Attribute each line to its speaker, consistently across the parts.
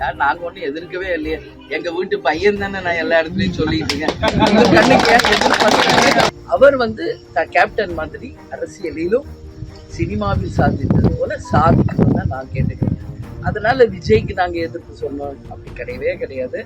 Speaker 1: யார் நாங்க ஒண்ணும் எதிர்க்கவே இல்லையே. எங்க வீட்டு பையன் தானே நான் எல்லா இடத்துலயும் சொல்லிட்டு இருக்கேன். அவர் வந்து த- கேப்டன் மாதிரி அரசியலிலும் சினிமாவில் சாதித்தது போல சாதிக்கணும் தான் நான் கேட்டுக்கிறேன். அதனால விஜய்க்கு நாங்க எதிர்ப்பு சொன்னோம். அப்படி கிடையவே கிடையாது.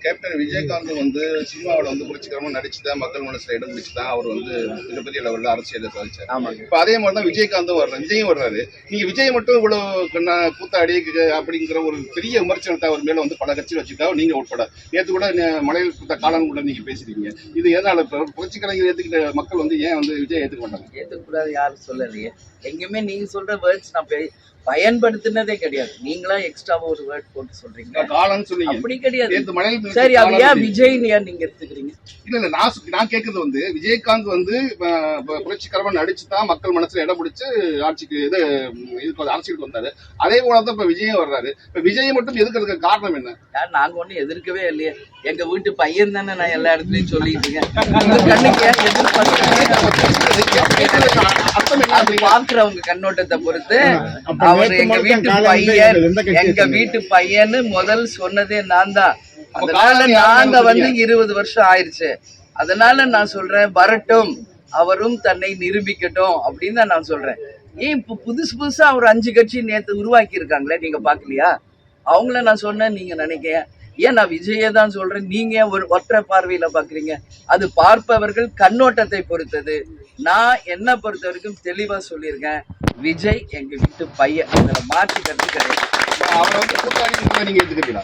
Speaker 2: கேப்டன் விஜயகாந்த் வந்து சினிமாவில் வந்து புரட்சிகரமா நடிச்சுதான் மக்கள் மனசுல இடம் பிடிச்சுதான் அவர் வந்து மிகப்பெரிய லெவலில் அரசியலை சாதிச்சார்.
Speaker 1: ஆமாங்க.
Speaker 2: இப்ப அதே மாதிரி தான் விஜயகாந்தும் வர்றாரு விஜயும் வர்றாரு. நீங்க விஜய் மட்டும் இவ்வளவு கண்ணா- கூத்தாடி அப்படிங்கிற ஒரு பெரிய விமர்சனத்தை அவர் மேல வந்து பல கட்சியில் வச்சுக்கா நீங்க உட்பட நேத்து கூட மலையில் கொடுத்த காலம் கூட நீங்க பேசுறீங்க இது எதனால இப்ப புரட்சி கலைஞர் ஏத்துக்கிட்ட மக்கள் வந்து ஏன் வந்து விஜய் ஏத்துக்க மாட்டாங்க?
Speaker 1: ஏத்துக்கூடாது யாரும் சொல்லலையே. எங்கேயுமே நீங்க சொல்ற வேர்ட்ஸ் நான் பயன்படுத்தினதே கிடையாது. நீங்களா எக்ஸ்ட்ராவா ஒரு வேர்ட் போட்டு சொல்றீங்க.
Speaker 2: காலம்னு சொன்னீங்க.
Speaker 1: அப்படி கிடையாது. சரி அது ஏன். விஜய்னு ஏன் நீங்க எடுத்துக்கிறீங்க?
Speaker 2: இல்ல இல்ல நான் நான் கேக்குறது வந்து விஜயகாந்த் வந்து புரட்சிகரமா நடிச்சு தான் மக்கள் மனசுல இடம் பிடிச்சு ஆட்சிக்கு இது இதுக்கு அரசியலுக்கு வந்தாரு. அதே போல தான் இப்ப விஜயும் வர்றாரு. இப்ப விஜய் மட்டும் எதுக்கிறதுக்கு காரணம் என்ன?
Speaker 1: யார் நாங்க ஒண்ணும் எதிர்க்கவே இல்லையே. எங்க வீட்டு பையன் தானே நான் எல்லா இடத்துலயும் சொல்லிட்டு இருக்கேன். பாக்குறவங்க கண்ணோட்டத்தை பொறுத்து அவர் எங்க வீட்டு பையன் எங்க? வீட்டு பையன்னு முதல் சொன்னதே நான் தான். அதனால நாங்க? வந்து இருபது வருஷம் ஆயிருச்சு. அதனால நான் சொல்றேன் வரட்டும் அவரும் தன்னை நிரூபிக்கட்டும் அப்படின்னு தான் நான் சொல்றேன். ஏன் இப்ப புதுசு புதுசா ஒரு அஞ்சு கட்சி நேத்து உருவாக்கி இருக்காங்களே நீங்க பாக்கலையா அவங்கள நான் சொன்னேன் நீங்க நினைக்க ஏன் நான் விஜயை தான் சொல்றேன் நீங்க ஒரு ஒற்றை பார்வையில பாக்குறீங்க அது பார்ப்பவர்கள் கண்ணோட்டத்தை பொறுத்தது. நான் என்ன பொறுத்த வரைக்கும் தெளிவா சொல்லியிருக்கேன். விஜய் எங்க வீட்டு பையன் அதுல மாற்றிக்கிறது கிடையாது.
Speaker 2: அவரை வந்து கூட்டாளி கூட நீங்க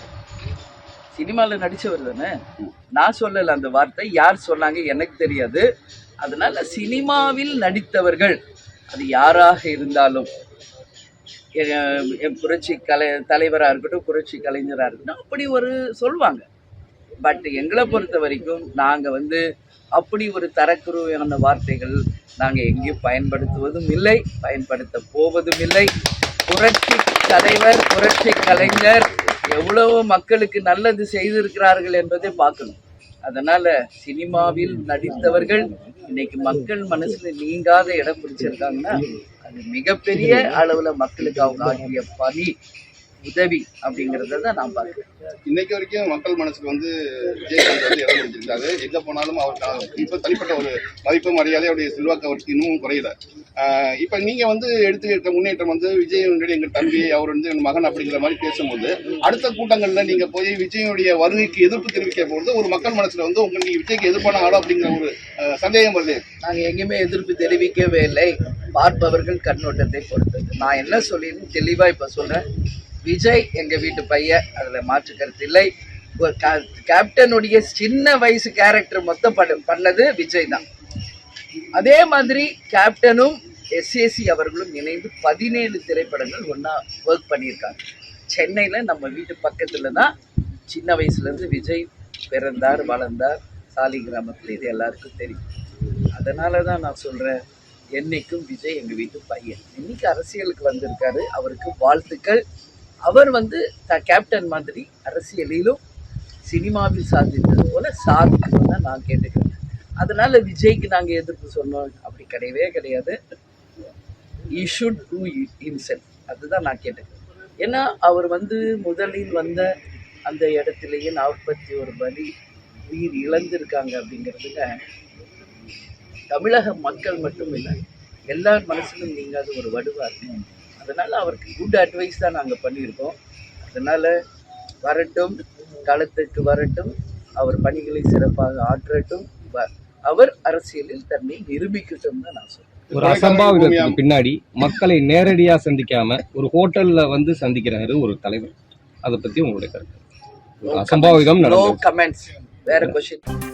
Speaker 1: சினிமால நடிச்சவர் தானே? நான் சொல்லல அந்த வார்த்தை. யார் சொன்னாங்க எனக்கு தெரியாது. அதனால சினிமாவில் நடித்தவர்கள் அது யாராக இருந்தாலும் புரட்சி கலை தலைவராக இருக்கட்டும் புரட்சி கலைஞராக இருக்கட்டும் அப்படி ஒரு சொல்லுவாங்க பட் எங்களை பொறுத்த வரைக்கும் நாங்கள் வந்து அப்படி ஒரு தரக்குருவையான வார்த்தைகள் நாங்கள் எங்கேயும் பயன்படுத்துவதும் இல்லை பயன்படுத்த போவதும் இல்லை. புரட்சி தலைவர் புரட்சி கலைஞர் எவ்வளவு மக்களுக்கு நல்லது செய்திருக்கிறார்கள் என்பதை பார்க்கணும். அதனால சினிமாவில் நடித்தவர்கள் இன்னைக்கு மக்கள் மனசுல நீங்காத இடம் பிடிச்சிருக்காங்கன்னா அது மிகப்பெரிய அளவுல மக்களுக்கு அவங்க ஆகிய பணி. உதவி அப்படிங்கிறத நான் பார்க்கிறேன்.
Speaker 2: இன்னைக்கு வரைக்கும் மக்கள் மனசுக்கு வந்து விஜயகாந்த் வந்து இடம் பிடிச்சிருக்காரு. எங்க போனாலும் அவருக்கான இப்ப தனிப்பட்ட ஒரு மதிப்பு மரியாதை அவருடைய செல்வாக்கு அவருக்கு இன்னும் குறையல. இப்ப நீங்க வந்து எடுத்துக்கிட்ட முன்னேற்றம் வந்து விஜயனுடைய எங்க தம்பி அவர் வந்து எங்க மகன் அப்படிங்கிற மாதிரி பேசும்போது அடுத்த கூட்டங்கள்ல நீங்க போய் விஜயனுடைய வருகைக்கு எதிர்ப்பு தெரிவிக்க போது ஒரு மக்கள் மனசுல வந்து உங்க நீங்க விஜய்க்கு எதிர்ப்பான ஆளோ அப்படிங்கிற ஒரு சந்தேகம் வருது.
Speaker 1: நாங்க எங்கேயுமே எதிர்ப்பு தெரிவிக்கவே இல்லை. பார்ப்பவர்கள் கண்ணோட்டத்தை பொறுத்தது. நான் என்ன சொல்லியிருந்தேன் தெளிவா இப்ப சொல்றேன். விஜய் எங்கள் வீட்டு பையன் அதில் மாற்றுக்கிறது இல்லை. கேப்டனுடைய சின்ன வயசு கேரக்டர் மொத்தம் பண்ணது விஜய் தான். அதே மாதிரி கேப்டனும் எஸ்ஏசி அவர்களும் இணைந்து பதினேழு திரைப்படங்கள் ஒன்றா ஒர்க் பண்ணியிருக்காங்க. சென்னையில் நம்ம வீட்டு பக்கத்தில் தான் சின்ன வயசுலேருந்து விஜய் பிறந்தார் வளர்ந்தார். சாலி கிராமத்தில் இது எல்லாருக்கும் தெரியும். அதனால தான் நான் சொல்கிறேன் என்றைக்கும் விஜய் எங்கள் வீட்டு பையன். இன்னைக்கு அரசியலுக்கு வந்திருக்காரு. அவருக்கு வாழ்த்துக்கள். அவர் வந்து த கேப்டன் மாதிரி அரசியலிலும் சினிமாவில் சாதித்தது போல சாதிக்கணும் தான் நான் கேட்டுக்கிறேன். அதனால விஜய்க்கு நாங்கள் எதிர்ப்பு சொன்னோம். அப்படி கிடையவே கிடையாது. ஈ ஷுட் டூ இன்செல்ஃப் அதுதான் நான் கேட்டுக்கிறேன். ஏன்னா அவர் வந்து முதலில் வந்த அந்த இடத்துலயே நாற்பத்தி ஒரு பலி உயிர் இழந்திருக்காங்க அப்படிங்கிறதுல தமிழக மக்கள் மட்டும் இல்லை எல்லார் மனசிலும் நீங்காத ஒரு வடுவாக அதனால அவருக்கு குட் அட்வைஸ் தான் நாங்கள் பண்ணியிருக்கோம். அதனால வரட்டும் களத்துக்கு வரட்டும் அவர் பணிகளை சிறப்பாக ஆற்றட்டும். அவர் அரசியலில் தன்னை நிரூபிக்கட்டும் தான் நான் சொல்றேன்.
Speaker 3: ஒரு அசம்பாவிதத்துக்கு பின்னாடி மக்களை நேரடியா சந்திக்காம ஒரு ஹோட்டல்ல வந்து சந்திக்கிறாரு ஒரு தலைவர். அதை பத்தி உங்களுடைய கருத்து. அசம்பாவிதம்
Speaker 1: கமெண்ட்ஸ் வேற கொஸ்டின்